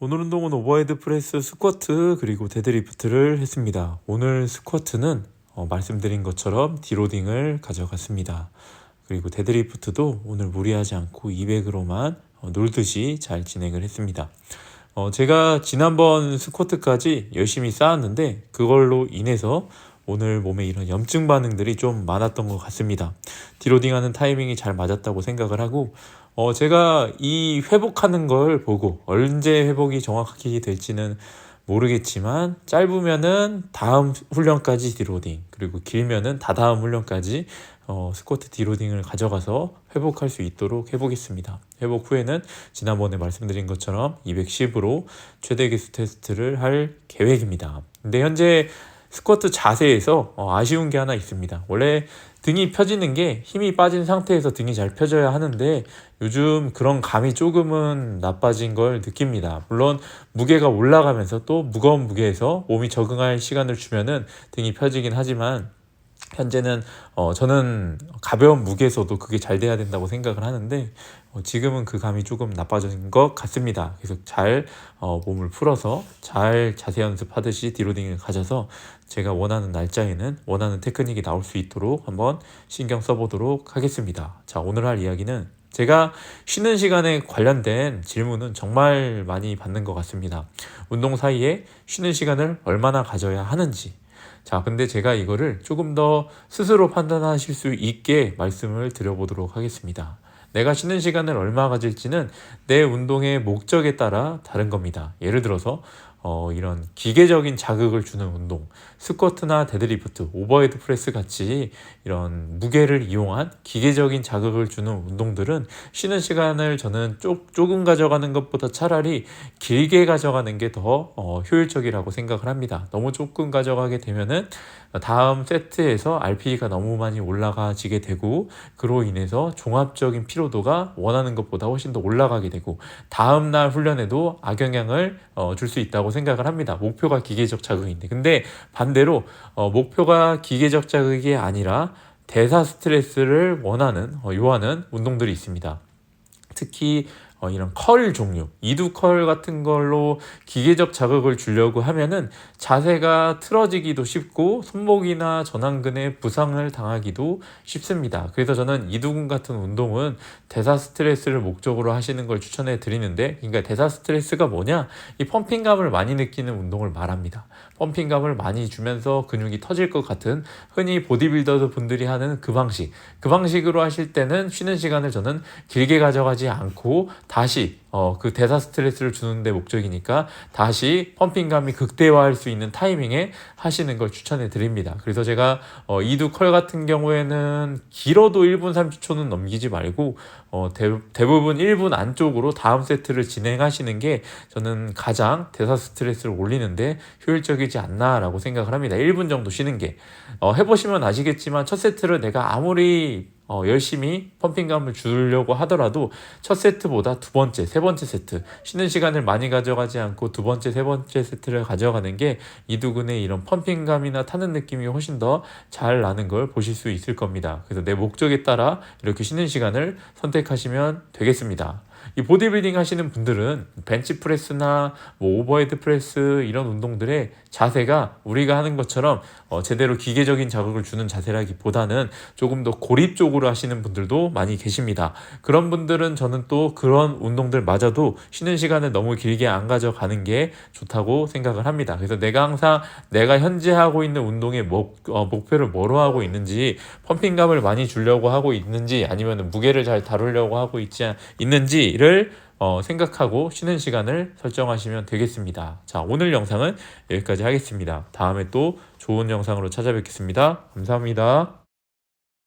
오늘 운동은 오버헤드 프레스 스쿼트 그리고 데드리프트를 했습니다. 오늘 스쿼트는 어, 말씀드린 것처럼 디로딩을 가져갔습니다. 그리고 데드리프트도 오늘 무리하지 않고 200으로만 어, 놀듯이 잘 진행을 했습니다. 어, 제가 지난번 스쿼트까지 열심히 쌓았는데 그걸로 인해서 오늘 몸에 이런 염증 반응들이 좀 많았던 것 같습니다. 디로딩하는 타이밍이 잘 맞았다고 생각을 하고 어, 제가 이 회복하는 걸 보고 언제 회복이 정확하게 될지는 모르겠지만 짧으면은 다음 훈련까지 디로딩 그리고 길면은 다다음 훈련까지 어, 스쿼트 디로딩을 가져가서 회복할 수 있도록 해보겠습니다. 회복 후에는 지난번에 말씀드린 것처럼 210으로 최대 개수 테스트를 할 계획입니다. 근데 현재 스쿼트 자세에서 어, 아쉬운 게 하나 있습니다. 원래 등이 펴지는 게 힘이 빠진 상태에서 등이 잘 펴져야 하는데 요즘 그런 감이 조금은 나빠진 걸 느낍니다. 물론 무게가 올라가면서 또 무거운 무게에서 몸이 적응할 시간을 주면은 등이 펴지긴 하지만 현재는 어 저는 가벼운 무게에서도 그게 잘 돼야 된다고 생각을 하는데 어 지금은 그 감이 조금 나빠진 것 같습니다. 그래서 잘어 몸을 풀어서 잘 자세 연습하듯이 디로딩을 가져서 제가 원하는 날짜에는 원하는 테크닉이 나올 수 있도록 한번 신경 써보도록 하겠습니다. 자 오늘 할 이야기는 제가 쉬는 시간에 관련된 질문은 정말 많이 받는 것 같습니다. 운동 사이에 쉬는 시간을 얼마나 가져야 하는지 자, 근데 제가 이거를 조금 더 스스로 판단하실 수 있게 말씀을 드려보도록 하겠습니다. 내가 쉬는 시간을 얼마 가질지는 내 운동의 목적에 따라 다른 겁니다. 예를 들어서 어, 이런 기계적인 자극을 주는 운동, 스쿼트나 데드리프트, 오버헤드 프레스 같이 이런 무게를 이용한 기계적인 자극을 주는 운동들은 쉬는 시간을 저는 조, 조금 가져가는 것보다 차라리 길게 가져가는 게더 어, 효율적이라고 생각을 합니다. 너무 조금 가져가게 되면은 다음 세트에서 RPE가 너무 많이 올라가지게 되고 그로 인해서 종합적인 피로도가 원하는 것보다 훨씬 더 올라가게 되고 다음 날 훈련에도 악영향을 어, 줄 수 있다고 생각을 합니다. 목표가 기계적 자극인데 근데 반대로 어, 목표가 기계적 자극이 아니라 대사 스트레스를 원하는 어, 요하는 운동들이 있습니다. 특히 어, 이런 컬 종류, 이두 컬 같은 걸로 기계적 자극을 주려고 하면은 자세가 틀어지기도 쉽고 손목이나 전완근에 부상을 당하기도 쉽습니다. 그래서 저는 이두근 같은 운동은 대사 스트레스를 목적으로 하시는 걸 추천해 드리는데, 그러니까 대사 스트레스가 뭐냐? 이 펌핑감을 많이 느끼는 운동을 말합니다. 펌핑감을 많이 주면서 근육이 터질 것 같은 흔히 보디빌더 분들이 하는 그 방식, 그 방식으로 하실 때는 쉬는 시간을 저는 길게 가져가지 않고 다시 어, 그 대사 스트레스를 주는 데 목적이니까 다시 펌핑감이 극대화할 수 있는 타이밍에 하시는 걸 추천해 드립니다. 그래서 제가 어, 이두 컬 같은 경우에는 길어도 1분 30초는 넘기지 말고 어, 대, 대부분 1분 안쪽으로 다음 세트를 진행하시는 게 저는 가장 대사 스트레스를 올리는데 효율적이지 않나라고 생각을 합니다. 1분 정도 쉬는 게 어, 해보시면 아시겠지만 첫 세트를 내가 아무리 어, 열심히 펌핑감을 주려고 하더라도 첫 세트보다 두 번째, 세 번째 세트 쉬는 시간을 많이 가져가지 않고 두 번째, 세 번째 세트를 가져가는 게 이두근의 이런 펌핑감이나 타는 느낌이 훨씬 더 잘 나는 걸 보실 수 있을 겁니다. 그래서 내 목적에 따라 이렇게 쉬는 시간을 선택하시면 되겠습니다. 이 보디빌딩 하시는 분들은 벤치프레스나 뭐 오버헤드 프레스 이런 운동들의 자세가 우리가 하는 것처럼 어 제대로 기계적인 자극을 주는 자세라기보다는 조금 더 고립 쪽으로 하시는 분들도 많이 계십니다. 그런 분들은 저는 또 그런 운동들 마저도 쉬는 시간을 너무 길게 안 가져가는 게 좋다고 생각을 합니다. 그래서 내가 항상 내가 현재 하고 있는 운동의 목, 어, 목표를 뭐로 하고 있는지 펌핑감을 많이 주려고 하고 있는지 아니면 무게를 잘 다루려고 하고 있지 있는지를 어, 생각하고 쉬는 시간을 설정하시면 되겠습니다. 자, 오늘 영상은 여기까지 하겠습니다. 다음에 또 좋은 영상으로 찾아뵙겠습니다. 감사합니다.